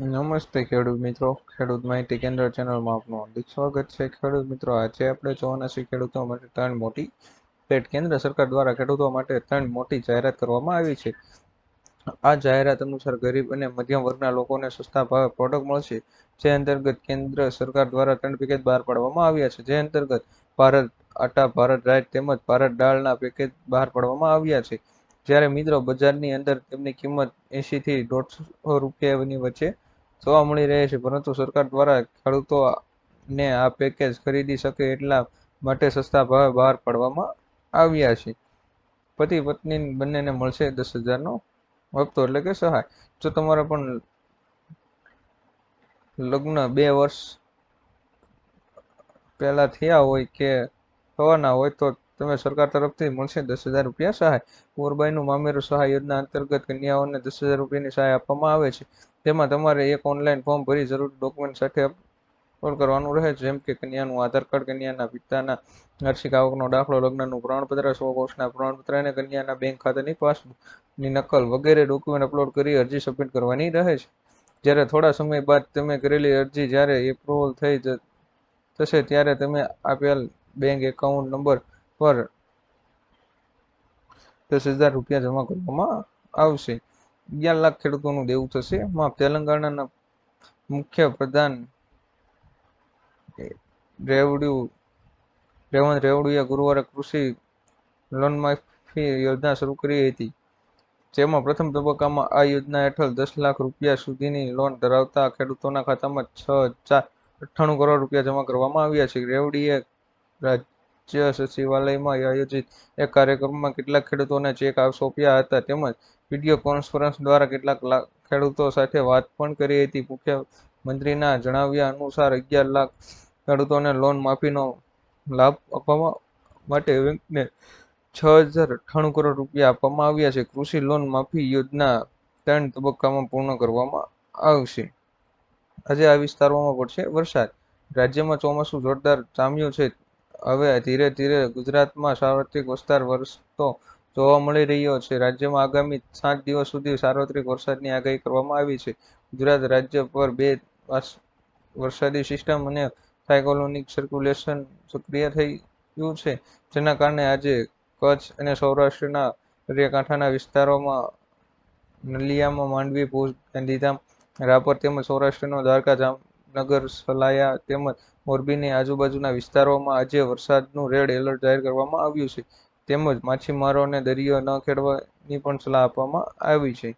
નમસ્તે ખેડૂત મિત્રો. ખેડૂત માહિતી કેન્દ્ર ચેનલમાં આપનું હાર્દિક સ્વાગત છે. ખેડૂત મિત્રો, આજે આપણે જોવાના ખેડૂતો માટે ત્રણ મોટી પેટ કેન્દ્ર સરકાર દ્વારા ખેડૂતો માટે ત્રણ મોટી જાહેરાત કરવામાં આવી છે. આ જાહેરાત અનુસાર ગરીબ અને મધ્યમ વર્ગના લોકોને સસ્તા ભાવે પ્રોડક્ટ મળશે. જે અંતર્ગત કેન્દ્ર સરકાર દ્વારા ત્રણ પેકેજ બહાર પાડવામાં આવ્યા છે. જે અંતર્ગત ભારત આટા, ભારત રાઈટ તેમજ ભારત દાળના પેકેજ બહાર પાડવામાં આવ્યા છે. જ્યારે મિત્રો બજારની અંદર તેમની કિંમત એંશીથી દોઢસો રૂપિયાની વચ્ચે જોવા મળી રહે છે, પરંતુ સરકાર દ્વારા ખેડૂતોને આ પેકેજ ખરીદી શકે એટલા માટે સસ્તા ભાવે બહાર પાડવામાં આવ્યા છે. પતિ પત્ની બંનેને મળશે દસ હજારનો હપ્તો એટલે કે સહાય. જો તમારે પણ લગ્ન બે વર્ષ પહેલા થયા હોય કે થવાના હોય તો તમે સરકાર તરફથી મળશે દસ હજાર રૂપિયા સહાય. કોરબાઈનું મામેરું સહાય યોજના અંતર્ગત કન્યાઓને દસ હજાર રૂપિયાની સહાય આપવામાં આવે છે. તેમાં તમારે એક ઓનલાઈન ફોર્મ ભરી જરૂરી ડોક્યુમેન્ટ સાથે અપલોડ કરવાનું રહે છે જેમ કે કન્યાનું આધાર કાર્ડ, કન્યાના પિતાના વાર્ષિક આવકનો દાખલો, લગ્નનું પ્રમાણપત્ર સો કોર્સના પ્રમાણપત્ર અને કન્યાના બેંક ખાતાની પાસબુકની નકલ વગેરે ડોક્યુમેન્ટ અપલોડ કરી અરજી સબમિટ કરવાની રહે છે. જ્યારે થોડા સમય બાદ તમે કરેલી અરજી જ્યારે એપ્રુવલ થઈ થશે ત્યારે તમે આપેલ બેંક એકાઉન્ટ નંબર પર દસ હજાર રૂપિયા જમા કરવામાં આવશે. અગિયાર લાખ ખેડૂતોનું દેવું થશે. એમાં તેલંગાણાના મુખ્ય પ્રધાન રેવડ્યુ, રેવંત રેવડીએ ગુરુવારે કૃષિ લોન માફી યોજના શરૂ કરી હતી. જેમાં પ્રથમ તબક્કામાં આ યોજના હેઠળ દસ લાખ રૂપિયા સુધીની લોન ધરાવતા ખેડૂતોના ખાતામાં છ હજાર અઠ્ઠાણું કરોડ રૂપિયા જમા કરવામાં આવ્યા છે. રેવડીએ રાજ્ય સચિવાલયમાં આયોજિત એક કાર્યક્રમમાં કેટલાક ખેડૂતોને ચેક સોંપ્યા હતા. તેમજ વીડિયો કોન્ફરન્સ દ્વારા કેટલાક ખેડૂતો સાથે વાત પણ કરી હતી. મુખ્યમંત્રીના જણાવ્યા અનુસાર અગિયાર લાખ ખેડૂતોને લોન માફીનો લાભ આપવા માટે બેંકને છ હજાર અઠ્ઠાણું કરોડ રૂપિયા આપવામાં આવ્યા છે. કૃષિ લોન માફી યોજના ત્રણ તબક્કામાં પૂર્ણ કરવામાં આવશે. આજે આ વિસ્તારોમાં પડશે વરસાદ. રાજ્યમાં ચોમાસું જોરદાર જામ્યું છે. હવે ધીરે ધીરે ગુજરાતમાં સાર્વત્રિક વિસ્તાર વરસતો જોવા મળી રહ્યો છે. રાજ્યમાં આગામી સાત દિવસ સુધી સાર્વત્રિક વરસાદની આગાહી કરવામાં આવી છે. ગુજરાત રાજ્ય પર બે વરસાદી સિસ્ટમ અને સાયકોલોનિક સર્ક્યુલેશન સક્રિય થયું છે, જેના કારણે આજે કચ્છ અને સૌરાષ્ટ્રના દરિયાકાંઠાના વિસ્તારોમાં નલિયામાં માંડવી, ભુજ, ગાંધીધામ, રાપર તેમજ સૌરાષ્ટ્રનો દ્વારકા જામનગર સલાયા તેમજ મોરબીની આજુબાજુના વિસ્તારોમાં આજે વરસાદનું રેડ એલર્ટ જાહેર કરવામાં આવ્યું છે. તેમજ માછીમારોને દરિયો ન ખેડવાની પણ સલાહ આપવામાં આવી છે.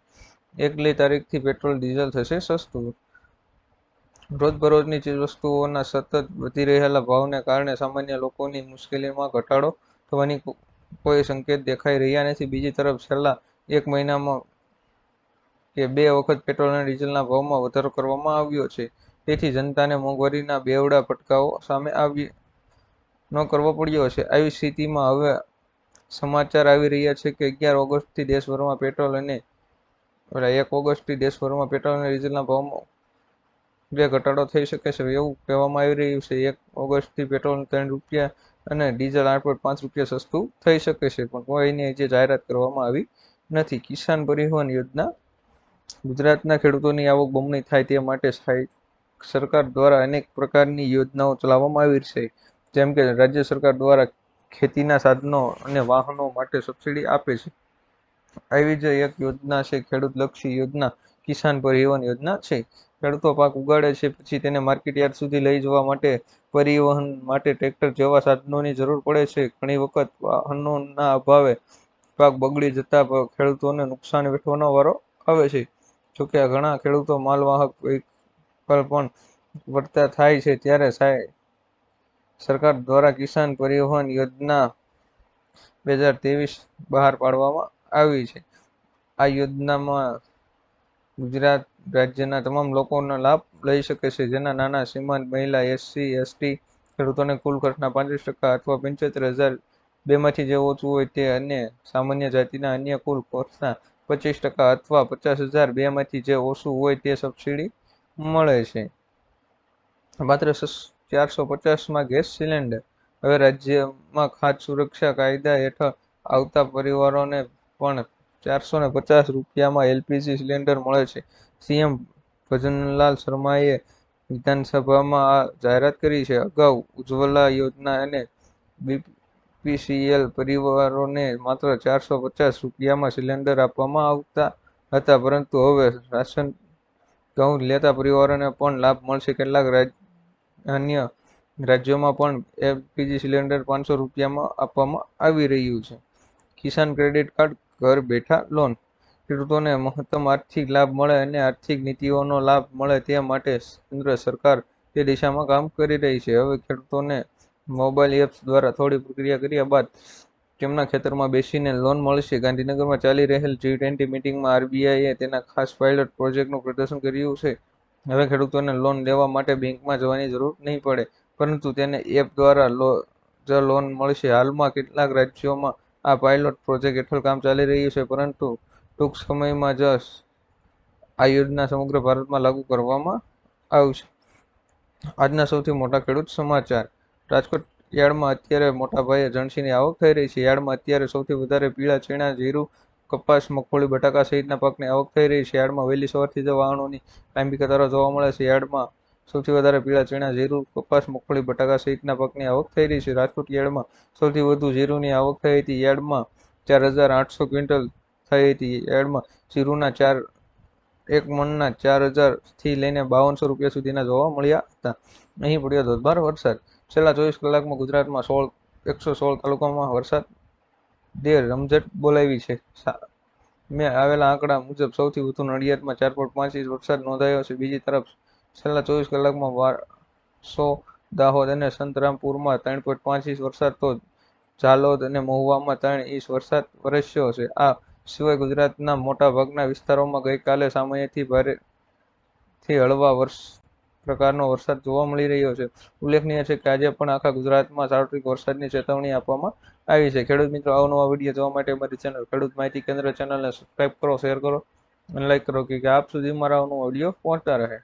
એકલી તારીખથી પેટ્રોલ, ડીઝલ થશે સસ્તું. રોજબરોજની ચીજવસ્તુઓના સતત વધી રહેલા ભાવને કારણે સામાન્ય લોકોની મુશ્કેલીમાં ઘટાડો થવાની કોઈ સંકેત દેખાઈ રહ્યા નથી. બીજી તરફ છેલ્લા એક મહિનામાં કે બે વખત પેટ્રોલ અને ડીઝલના ભાવમાં વધારો કરવામાં આવ્યો છે. તેથી જનતાને મોંઘવારીના બેવડા ફટકાઓ સામે આવી ન કરવો પડ્યો છે આવી સ્થિતિમાં હવે સમાચાર આવી રહ્યા છે કે અગિયાર ઓગસ્ટથી દેશભરમાં પેટ્રોલ અને એક ઓગસ્ટથી દેશભરમાં પેટ્રોલ અને ડીઝલના ભાવમાં જે ઘટાડો થઈ શકે છે એવું કહેવામાં આવી રહ્યું છે. એક ઓગસ્ટથી પેટ્રોલ ત્રણ રૂપિયા અને ડીઝલ આઠ પોઈન્ટ પાંચ રૂપિયા સસ્તું થઈ શકે છે, પણ કોઈની હજી જાહેરાત કરવામાં આવી નથી. કિસાન પરિવહન યોજના ગુજરાતના ખેડૂતોની આવક બમણી થાય તે માટે સરકાર દ્વારા અનેક પ્રકારની યોજનાઓ ચલાવવામાં આવી છે. જેમ કે રાજ્ય સરકાર દ્વારા ખેતીના સાધનો અને વાહનો માટે સબસિડી આપે છે. આવી જ એક યોજના છે, ખેડૂત લક્ષી યોજના, કિસાન પરિવહન યોજના છે. ખેડૂતો પાક ઉગાડે છે, પછી તેને માર્કેટ યાર્ડ સુધી લઈ જવા માટે, પરિવહન માટે ટ્રેક્ટર જેવા સાધનોની જરૂર પડે છે. ઘણી વખત વાહનોના અભાવે પાક બગડી જતા ખેડૂતોને નુકસાન વેઠવાનો વારો આવે છે. જોકે ઘણા ખેડૂતો માલવાહક પણ વર્તા થાય છે ત્યારે સરકાર દ્વારા કિસાન પરિવહન યોજના બે હજાર ત્રેવીસ બહાર પાડવામાં આવી છે. આ યોજનામાં ગુજરાત રાજ્યના તમામ લોકોનો લાભ લઈ શકે છે. જેના નાના સીમાંત મહિલા એસસી, એસટી ખેડૂતોને કુલ ખર્ચના પાંત્રીસ ટકા અથવા પંચોતેર હજાર બેમાંથી જે ઓછું હોય તે અને સામાન્ય જાતિના અન્ય કુલ ખર્ચના પચીસ ટકા અથવા પચાસ હજાર બેમાંથી જે ઓછું હોય તે સબસિડી મળે છે. માત્ર ચારસો પચાસમાં ગેસ સિલિન્ડર. હવે રાજ્યમાં ખાદ્ય સુરક્ષા કાયદા હેઠળ આવતા પરિવારોને પણ ચારસો ને પચાસ રૂપિયામાં એલપીજી સિલિન્ડર મળે છે. સીએમ ભજનલાલ શર્માએ વિધાનસભામાં આ જાહેરાત કરી છે. અગાઉ ઉજ્જવલા યોજના અને બીપીસીએલ પરિવારોને માત્ર ચારસો પચાસ રૂપિયામાં સિલિન્ડર આપવામાં આવતા હતા, પરંતુ હવે રાશન ઘઉં લેતા પરિવારોને પણ લાભ મળશે. કેટલાક અન્ય રાજ્યોમાં પણ એલપીજી સિલિન્ડર પાંચસો રૂપિયામાં આપવામાં આવી રહ્યું છે. કિસાન ક્રેડિટ કાર્ડ ઘર બેઠા લોન. ખેડૂતોને મહત્તમ આર્થિક લાભ મળે અને આર્થિક નીતિઓનો લાભ મળે તે માટે કેન્દ્ર સરકાર તે દિશામાં કામ કરી રહી છે. હવે ખેડૂતોને મોબાઈલ એપ્સ દ્વારા થોડી પ્રક્રિયા કર્યા બાદ તેમના ખેતરમાં બેસીને લોન મળશે? ગાંધીનગરમાં ચાલી રહેલ જી ટ્વેન્ટી મિટિંગમાં આરબીઆઈએ તેના ખાસ પાયલોટ પ્રોજેક્ટનું પ્રદર્શન કર્યું છે. હવે ખેડૂતોને લોન લેવા માટે બેંકમાં જવાની જરૂર નહીં પડે, પરંતુ તેને એપ દ્વારા જ લોન મળશે. હાલમાં કેટલાક રાજ્યોમાં આ પાયલોટ પ્રોજેક્ટ હેઠળ કામ ચાલી રહ્યું છે, પરંતુ ટૂંક સમયમાં જ આ યોજના સમગ્ર ભારતમાં લાગુ કરવામાં આવશે. આજના સૌથી મોટા ખેડૂત સમાચાર. રાજકોટ યાર્ડમાં અત્યારે મોટા ભાઈએ જણસીની આવક થઈ રહી છે. યાર્ડમાં અત્યારે સૌથી વધારે પીળા ચણા, જીરું, કપાસ, મગફળી, બટાકા સહિતના પાકની આવક થઈ રહી છે. યાર્ડમાં વહેલી સવારથી જ વાહનોની લાંબી કતારો જોવા મળે છે. યાર્ડમાં સૌથી વધારે પીળા ચણા, જીરું, કપાસ, મગફળી, બટાકા સહિતના પાકની આવક થઈ રહી છે. રાજકોટ યાર્ડમાં સૌથી વધુ જીરુંની આવક થઈ હતી. યાર્ડમાં ચાર હજાર આઠસો ક્વિન્ટલ થઈ હતી. યાર્ડમાં જીરુના ચાર, એક મણના ચાર હજારથી લઈને બાવનસો રૂપિયા સુધીના જોવા મળ્યા હતા. અહીં પડ્યો ધોધમાર વરસાદ. છેલ્લા ચોવીસ કલાકમાં ગુજરાતમાં સોળ, એકસો સોળ તાલુકામાં વરસાદ રમઝટ બોલાવી છે. મેં આવેલા આંકડા મુજબ સૌથી વધુ નડિયાદમાં ચાર પોઈન્ટ પાંચ ઇંચ વરસાદ નોંધાયો છે. બીજી તરફ છેલ્લા ચોવીસ કલાકમાં વારસો દાહોદ અને સંતરામપુરમાં ત્રણ પોઈન્ટ પાંચ ઇંચ વરસાદ, તો ઝાલોદ અને મહુવામાં ત્રણ ઇંચ વરસાદ વરસ્યો છે. આ સિવાય ગુજરાતના મોટા ભાગના વિસ્તારોમાં ગઈકાલે સામાન્યથી ભારેથી હળવા વર્ષ પ્રકારનો વરસાદ જોવા મળી રહ્યો છે. ઉલ્લેખનીય છે કે આજે પણ આખા ગુજરાતમાં સાર્વત્રિક વરસાદની ચેતવણી આપવામાં આવી છે. ખેડૂત મિત્રો અવનવા વીડિયો જોવા માટે અમારી ચેનલ ખેડૂત માહિતી કેન્દ્ર ચેનલને સબસ્ક્રાઈબ કરો શેર કરો અને લાઈક કરો કે આપ સુધી મારા નવો વીડિયો પહોંચતા રહે.